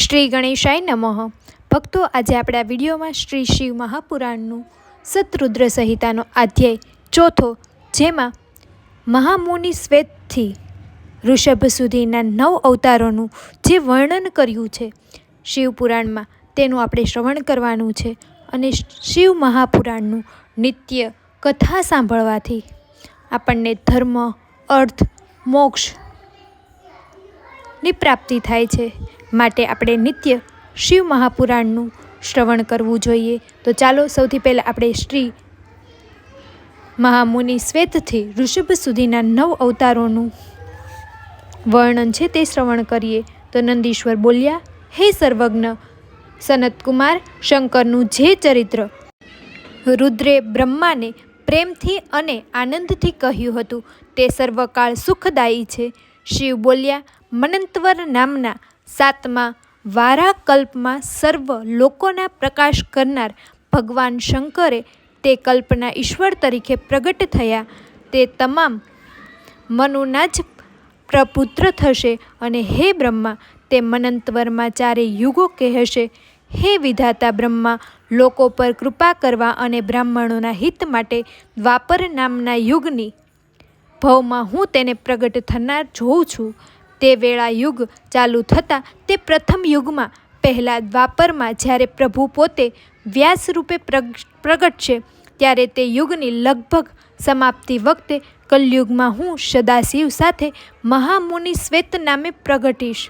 શ્રી ગણેશાય નમઃ. ભક્તો, આજે આપણે આ વિડીયોમાં શ્રી શિવ મહાપુરાણનું સતરુદ્ર સંહિતાનો અધ્યાય ચોથો, જેમાં મહામુનિ શ્વેતથી ઋષભ સુધીના નવ અવતારોનું જે વર્ણન કર્યું છે શિવપુરાણમાં તેનું આપણે શ્રવણ કરવાનું છે અને શિવ મહાપુરાણનું નિત્ય કથા સાંભળવાથી આપણને ધર્મ, અર્થ, મોક્ષની પ્રાપ્તિ થાય છે. માટે આપણે નિત્ય શિવ મહાપુરાણનું શ્રવણ કરવું જોઈએ. તો ચાલો સૌથી પહેલાં આપણે શ્રી મહામુનિ શ્વેતથી ઋષભ સુધીના નવ અવતારોનું વર્ણન છે તે શ્રવણ કરીએ. તો નંદીશ્વર બોલ્યા, હે સર્વજ્ઞ, સનતકુમાર, શંકરનું જે ચરિત્ર રુદ્રે બ્રહ્માને પ્રેમથી અને આનંદથી કહ્યું હતું, તે સર્વકાળ સુખદાયી છે. શિવ બોલ્યા, મનંતવર નામના સાતમા, વારાકલ્પમાં સર્વ લોકોના પ્રકાશ કરનાર ભગવાન શંકરે તે કલ્પના ઈશ્વર તરીકે પ્રગટ થયા. તે તમામ મનુના જ પ્રપુત્ર થશે અને હે બ્રહ્મા, તે મનંતવરમાં ચારે યુગો કહેશે. હે વિધાતા બ્રહ્મા, લોકો પર કૃપા કરવા અને બ્રાહ્મણોના હિત માટે દ્વાપર નામના યુગની ભવમાં હું તેને પ્રગટ થનાર જોઉં છું. તે વેળા યુગ ચાલુ થતાં તે પ્રથમ યુગમાં પહેલાં દ્વાપરમાં જ્યારે પ્રભુ પોતે વ્યાસ રૂપે પ્રગટશે ત્યારે તે યુગની લગભગ સમાપ્તિ વખતે કલયુગમાં હું સદાશિવ સાથે મહામુનિ શ્વેત નામે પ્રગટીશ.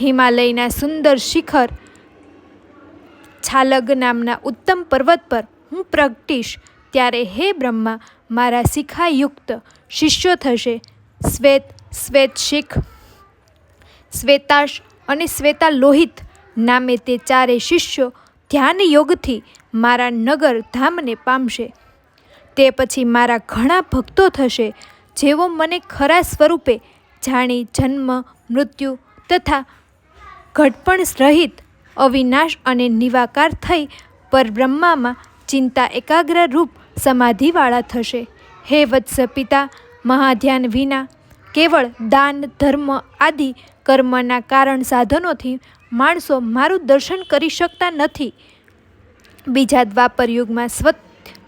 હિમાલયના સુંદર શિખર છાલગ નામના ઉત્તમ પર્વત પર હું પ્રગટીશ. ત્યારે હે બ્રહ્મા, મારા શિખાયુક્ત શિષ્યો થશે. શ્વેત શ્વેત શીખ શ્વેતાશ અને શ્વેતા લોહિત નામે તે ચારે શિષ્યો ધ્યાન યોગથી મારા નગર ધામને પામશે. તે પછી મારા ઘણા ભક્તો થશે, જેઓ મને ખરા સ્વરૂપે જાણી જન્મ, મૃત્યુ તથા ઘટપણ રહિત અવિનાશ અને નિવાકાર થઈ પરબ્રહ્મામાં ચિંતા એકાગ્ર રૂપ સમાધિવાળા થશે. હે વત્સ પિતા મહાધ્યાન વિના કેવળ દાન, ધર્મ આદિ કર્મના કારણ સાધનોથી માણસો મારું દર્શન કરી શકતા નથી. બીજા દ્વાપર યુગમાં સ્વ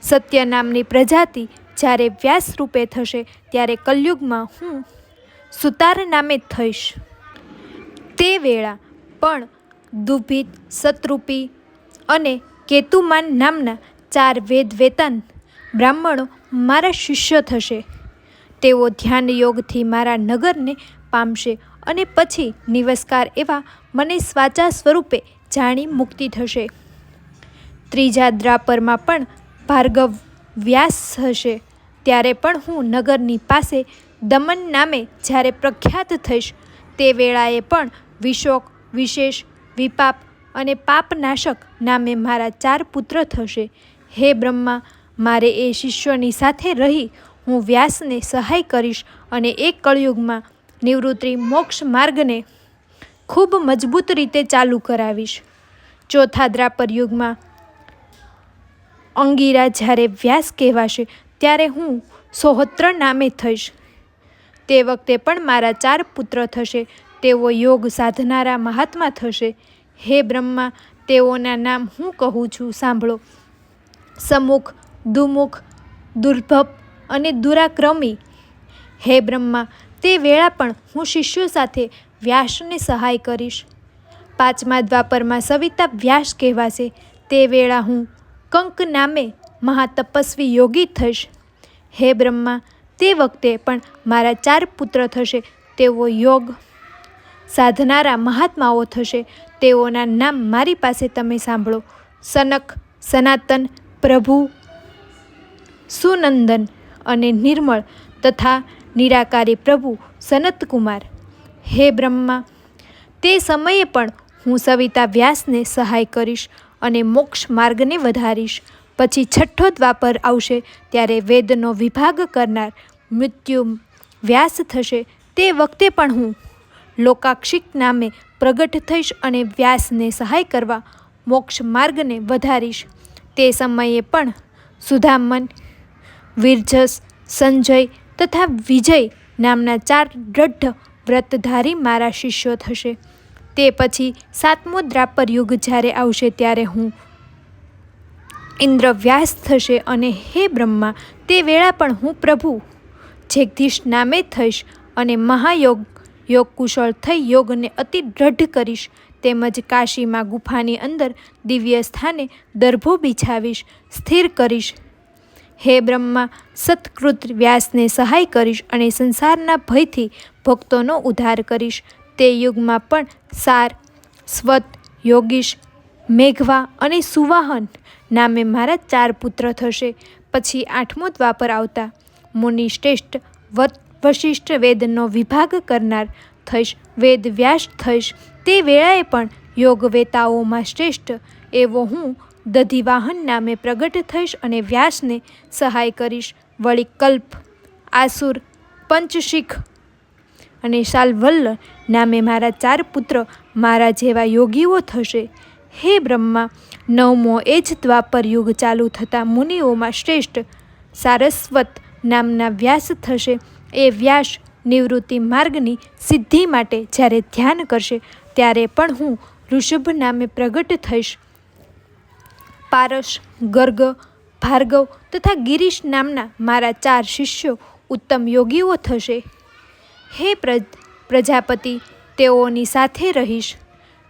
સત્ય નામની પ્રજાતિ જ્યારે વ્યાસ રૂપે થશે ત્યારે કલયુગમાં હું સુતાર નામે થઈશ. તે વેળા પણ દુભિત, સતરૂપી અને કેતુમાન નામના ચાર વેદ વેતાન બ્રાહ્મણો મારા શિષ્ય થશે. તેઓ ધ્યાન યોગથી મારા નગરને પામશે અને પછી નિવસ્કાર એવા મને સ્વાચા સ્વરૂપે જાણી મુક્તિ થશે. ત્રીજા દ્રાપરમાં પણ ભાર્ગવ વ્યાસ હશે. ત્યારે પણ હું નગરની પાસે દમન નામે જ્યારે પ્રખ્યાત થઈશ, તે વેળાએ પણ વિશોક, વિશેષ, વિપાપ અને પાપનાશક નામે મારા ચાર પુત્ર થશે. હે બ્રહ્મા, મારે એ શિષ્યોની સાથે રહી હું વ્યાસને સહાય કરીશ અને એક કળયુગમાં નિવૃત્તિ મોક્ષ માર્ગને ખૂબ મજબૂત રીતે ચાલુ કરાવીશ. ચોથા દ્રાપર યુગમાં અંગીરા જ્યારે વ્યાસ કહેવાશે, ત્યારે હું સોહત્ર નામે થઈશ. તે વખતે પણ મારા ચાર પુત્ર થશે, તેઓ યોગ સાધનારા મહાત્મા થશે. હે બ્રહ્મા, તેઓના નામ હું કહું છું, સાંભળો. સમુખ દુમુખ, દુર્ભપ અને દુરાક્રમી. હે બ્રહ્મા, તે વેળા પણ હું શિષ્યો સાથે વ્યાસને સહાય કરીશ. પાંચમા દ્વાપરમાં સવિતા વ્યાસ કહેવાશે. તે વેળા હું કંક નામે મહાતપસ્વી યોગી થઈશ. હે બ્રહ્મા, તે વખતે પણ મારા ચાર પુત્ર થશે, તેઓ યોગ સાધનારા મહાત્માઓ થશે. તેઓના નામ મારી પાસે તમે સાંભળો. સનક, સનાતન, પ્રભુ, સુનંદન અને નિર્મળ તથા નિરાકારી પ્રભુ સનતકુમાર. હે બ્રહ્મા, તે સમયે પણ હું સવિતા વ્યાસને સહાય કરીશ અને મોક્ષ માર્ગને વધારીશ. પછી છઠ્ઠો દ્વાપર આવશે ત્યારે વેદનો વિભાગ કરનાર મૃત્યુ વ્યાસ થશે. તે વખતે પણ હું લોકાક્ષિક નામે પ્રગટ થઈશ અને વ્યાસને સહાય કરવા મોક્ષ માર્ગને વધારીશ. તે સમયે પણ સુધામન વિરજસ, સંજય તથા વિજય નામના ચાર દ્રઢ વ્રતધારી મારા શિષ્યો થશે. તે પછી સાતમો દ્રાપર યુગ જ્યારે આવશે ત્યારે હું ઇન્દ્ર વ્યાસ થશે અને હે બ્રહ્મા, તે વેળા પણ હું પ્રભુ. જગદીશ નામે થઈશ અને મહાયોગ યોગ કુશળ થઈ યોગને અતિ દ્રઢ કરીશ. તેમજ કાશીમાં ગુફાની અંદર દિવ્ય સ્થાને દર્ભો બિછાવીશ, સ્થિર કરીશ. હે બ્રહ્મા, સત્કૃત વ્યાસને સહાય કરીશ અને સંસારના ભયથી ભક્તોનો ઉદ્ધાર કરીશ. તે યુગમાં પણ સાર, સ્વત, યોગીશ, મેઘવા અને સુવાહન નામે મારા ચાર પુત્ર થશે. પછી આઠમો દ્વાપર આવતા મુનિ શ્રેષ્ઠ વશિષ્ઠ વેદનો વિભાગ કરનાર થઈશ, વેદ વ્યાસ થઈશ. તે વેળાએ પણ યોગવેતાઓમાં શ્રેષ્ઠ એવો હું દધિવાહન નામે પ્રગટ થઈશ અને વ્યાસને સહાય કરીશ. વળી કલ્પ, આસુર, પંચશીખ અને શાલવલ્લ નામે મારા ચાર પુત્ર મારા જેવા યોગીઓ થશે. હે બ્રહ્મા, નવમો એ જ દ્વાપર યુગ ચાલુ થતાં મુનિઓમાં શ્રેષ્ઠ સારસ્વત નામના વ્યાસ થશે. એ વ્યાસ નિવૃત્તિ માર્ગની સિદ્ધિ માટે જ્યારે ધ્યાન કરશે, ત્યારે પણ હું ઋષભ નામે પ્રગટ થઈશ. પારસ, ગર્ગ, ભાર્ગવ તથા ગિરીશ નામના મારા ચાર શિષ્યો ઉત્તમ યોગીઓ થશે. હે પ્રજ, પ્રજાપતિ, તેઓની સાથે રહીશ.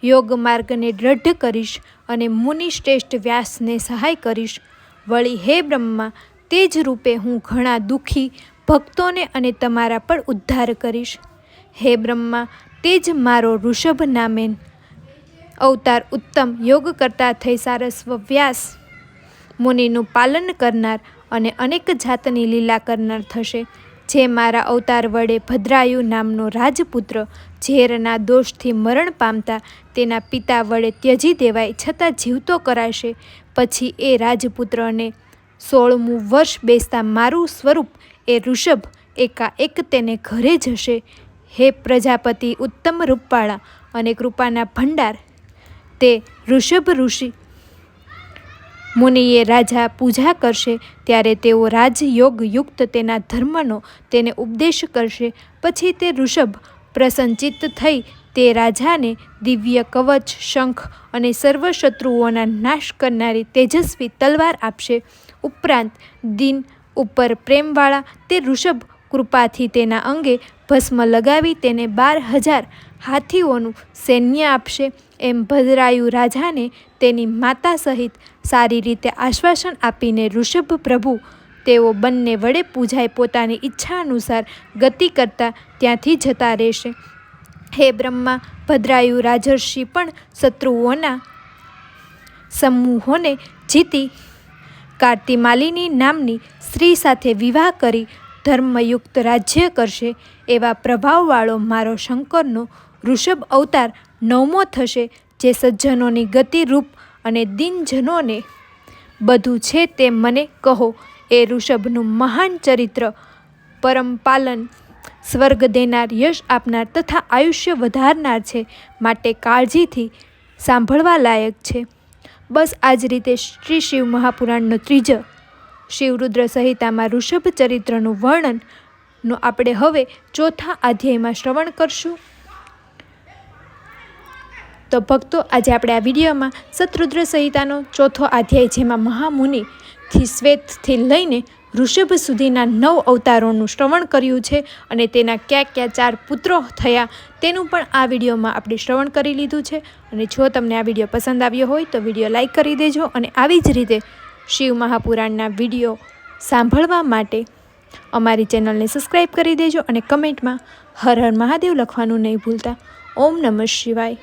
યોગ માર્ગને દ્રઢ કરીશ અને મુનિ શ્રેષ્ઠ વ્યાસને સહાય કરીશ. વળી હે બ્રહ્મા, તે જ રૂપે હું ઘણા દુઃખી ભક્તોને અને તમારા પણ ઉદ્ધાર કરીશ. હે બ્રહ્મા, તે જ મારો ઋષભ નામે અવતાર ઉત્તમ યોગ કરતા થઈ સારસ્વ વ્યાસ મુનિનું પાલન કરનાર અને અનેક જાતની લીલા કરનાર થશે. જે મારા અવતાર વડે ભદ્રાયુ નામનો રાજપુત્ર ઝેરના દોષથી મરણ પામતા તેના પિતા વડે ત્યજી દેવાય છતાં જીવતો કરાશે. પછી એ રાજપુત્રને સોળમું વર્ષ બેસતા મારું સ્વરૂપ એ ઋષભ એકાએક તેને ઘરે જશે. હે પ્રજાપતિ ઉત્તમ રૂપવાળા અને કૃપાના ભંડાર તે ઋષભ ઋષિ મુનિએ રાજા પૂજા કરશે, ત્યારે તેઓ રાજયોગ યુક્ત તેના ધર્મનો તેને ઉપદેશ કરશે. પછી તે ઋષભ પ્રસન્નચિત્ત થઈ તે રાજાને દિવ્ય કવચ, શંખ અને સર્વ શત્રુઓના નાશ કરનારી તેજસ્વી તલવાર આપશે. ઉપરાંત દિન ઉપર પ્રેમવાળા તે ઋષભ કૃપાથી તેના અંગે ભસ્મ લગાવી તેને બાર હજાર હાથીઓનું સૈન્ય આપશે. એમ ભદ્રાયુ રાજાને તેની માતા સહિત સારી રીતે આશ્વાસન આપીને ઋષભ પ્રભુ, તેઓ બંને વડે પૂજાએ પોતાની ઈચ્છા અનુસાર ગતિ કરતા ત્યાંથી જતા રહેશે. હે બ્રહ્મા, ભદ્રાયુ રાજર્ષિ પણ શત્રુઓના સમૂહોને જીતી કાર્તિમાલિની નામની સ્ત્રી સાથે વિવાહ કરી ધર્મયુક્ત રાજ્ય કરશે એવા પ્રભાવવાળો મારો શંકરનો ઋષભ અવતાર નવમો થશે, જે સજ્જનોની ગતિરૂપ અને દિનજનોને બધું છે તે મને કહો. એ ઋષભનું મહાન ચરિત્ર પરમપાલન સ્વર્ગ દેનાર યશ આપનાર તથા આયુષ્ય વધારનાર છે માટે કાળજીથી સાંભળવા લાયક છે. બસ આ જ રીતે શ્રી શિવ મહાપુરાણનો ત્રીજો શિવરુદ્ર સંહિતામાં ઋષભ ચરિત્રનું વર્ણનનો આપણે હવે ચોથા અધ્યાયમાં શ્રવણ કરશું. તો ભક્તો, આજે આપણે આ વિડીયોમાં શત્રુદ્ર સંહિતાનો ચોથો અધ્યાય જેમાં મહામુનિથી શ્વેતથી લઈને ઋષભ સુધીના નવ અવતારોનું શ્રવણ કર્યું છે અને તેના ક્યાં ક્યાં ચાર પુત્રો થયા તેનું પણ આ વિડીયોમાં આપણે શ્રવણ કરી લીધું છે. અને જો તમને આ વીડિયો પસંદ આવ્યો હોય તો વીડિયો લાઇક કરી દેજો અને આવી જ રીતે શિવ મહાપુરાણના વીડિયો સાંભળવા માટે અમારી ચેનલને સબસ્ક્રાઈબ કરી દેજો અને કમેન્ટમાં હર હર મહાદેવ લખવાનું નહીં ભૂલતા. ઓમ નમઃ શિવાય.